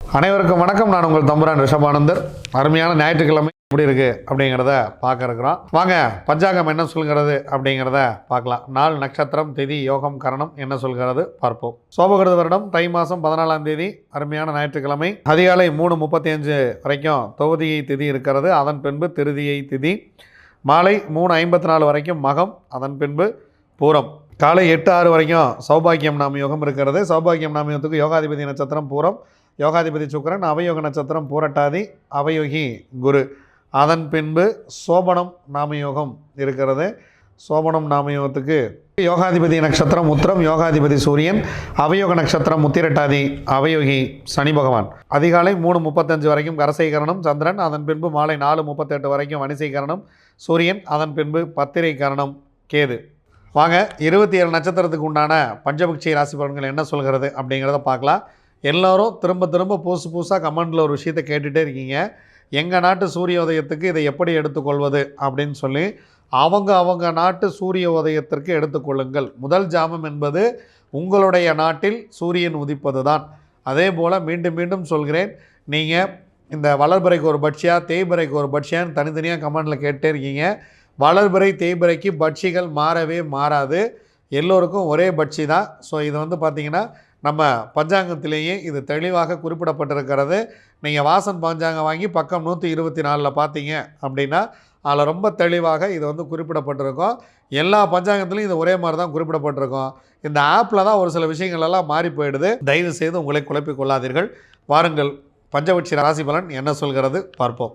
அனைவருக்கும் வணக்கம். நான் உங்கள் தம்புரான் ரிஷபானந்தர் அருமையான ஞாயிற்றுக்கிழமை. எப்படி இருக்கு அப்படிங்கிறத பார்க்க இருக்கிறோம் வாங்க பஞ்சாங்கம் என்ன சொல்கிறது அப்படிங்கிறத பார்க்கலாம். நாள் நட்சத்திரம் திதி யோகம் கரணம் என்ன சொல்கிறது பார்ப்போம். சோபகிருத வருடம் தை மாதம் பதினாலாம் தேதி அருமையான ஞாயிற்றுக்கிழமை. அதிகாலை மூணு முப்பத்தி அஞ்சு வரைக்கும் தொகுதியை திதி இருக்கிறது. அதன் பின்பு திருதியை திதி. மாலை மூணு ஐம்பத்தி நாலு வரைக்கும் மகம் அதன் பின்பு பூரம். காலை எட்டு ஆறு வரைக்கும் சௌபாகியம் நாம யோகம் இருக்கிறது. சௌபாகியம் நாம யோகத்துக்கு யோகாதிபதி நட்சத்திரம் பூரம் யோகாதிபதி சுக்கரன் அவயோக நட்சத்திரம் பூரட்டாதி அவயோகி குரு. அதன் பின்பு சோபனம் நாமயோகம் இருக்கிறது. சோபனம் நாமயோகத்துக்கு யோகாதிபதி நட்சத்திரம் உத்திரம் யோகாதிபதி சூரியன் அவயோக நட்சத்திரம் முத்திரட்டாதி அவயோகி சனி பகவான். அதிகாலை மூணு முப்பத்தஞ்சு வரைக்கும் கரசைகரணம் சந்திரன் அதன் பின்பு மாலை நாலு முப்பத்தெட்டு வரைக்கும் வனிசைகரணம் சூரியன் அதன் பின்பு பத்திரை கரணம் கேது. வாங்க இருபத்தி ஏழு நட்சத்திரத்துக்கு உண்டான பஞ்சபக்ஷி ராசி பலன்கள் என்ன சொல்கிறது அப்படிங்கிறத பார்க்கலாம். எல்லோரும் திரும்ப திரும்ப புதுசு புதுசாக கமெண்டில் ஒரு விஷயத்தை கேட்டுகிட்டே இருக்கீங்க. எங்கள் நாட்டு சூரிய உதயத்துக்கு இதை எப்படி எடுத்துக்கொள்வது அப்படின்னு சொல்லி அவங்க அவங்க நாட்டு சூரிய உதயத்திற்கு எடுத்துக்கொள்ளுங்கள். முதல் ஜாமம் என்பது உங்களுடைய நாட்டில் சூரியன் உதிப்பது தான் அதே போல் மீண்டும் மீண்டும் சொல்கிறேன். நீங்கள் இந்த வளர்பிறைக்கு ஒரு பட்சியா தேய்பிறைக்கு ஒரு பட்சியான்னு தனித்தனியாக கமெண்டில் கேட்டே இருக்கீங்க. வளர்பிறை தேய்பிறைக்கு பட்சிகள் மாறவே மாறாது. எல்லோருக்கும் ஒரே பட்சி தான். ஸோ இது வந்து பார்த்திங்கன்னா நம்ம பஞ்சாங்கத்திலேயே இது தெளிவாக குறிப்பிடப்பட்டிருக்கிறது. நீங்கள் வாசன் பஞ்சாங்கம் வாங்கி பக்கம் நூற்றி இருபத்தி நாலில் பார்த்தீங்க அப்படின்னா அதில் ரொம்ப தெளிவாக இது வந்து குறிப்பிடப்பட்டிருக்கும். எல்லா பஞ்சாங்கத்துலையும் இது ஒரே மாதிரி தான் குறிப்பிடப்பட்டிருக்கும். இந்த ஆப்பில் தான் ஒரு சில விஷயங்கள் எல்லாம் மாறி போயிடுது. தயவு செய்து உங்களை குழப்பிக் கொள்ளாதீர்கள். வாருங்கள். பஞ்சபட்சி ராசி பலன் என்ன சொல்கிறது? பார்ப்போம்.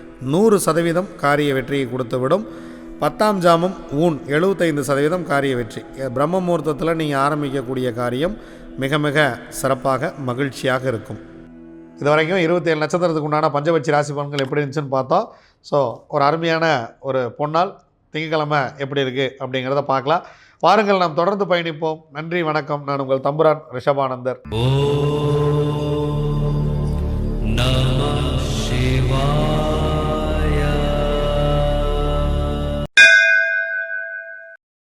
நூறு சதவீதம் காரிய வெற்றியை கொடுத்துவிடும். பத்தாம் ஜாமம் ஊன் எழுபத்தைந்து சதவீதம் காரிய வெற்றி. பிரம்ம முகூர்த்தத்தில் நீங்கள் ஆரம்பிக்கக்கூடிய காரியம் மிக மிக சிறப்பாக மகிழ்ச்சியாக இருக்கும். இது வரைக்கும் இருபத்தேழு நட்சத்திரத்துக்கு உண்டான பஞ்சபட்சி ராசி பலன்கள் எப்படி இருந்துச்சுன்னு பார்த்தோம் ஸோ ஒரு அருமையான ஒரு பொன்னால் திங்கக்கிழமை எப்படி இருக்குது அப்படிங்கிறத பார்க்கலாம். வாருங்கள் நாம் தொடர்ந்து பயணிப்போம். நன்றி வணக்கம். நான் உங்கள் தம்புரான் ரிஷபானந்தர். ஓ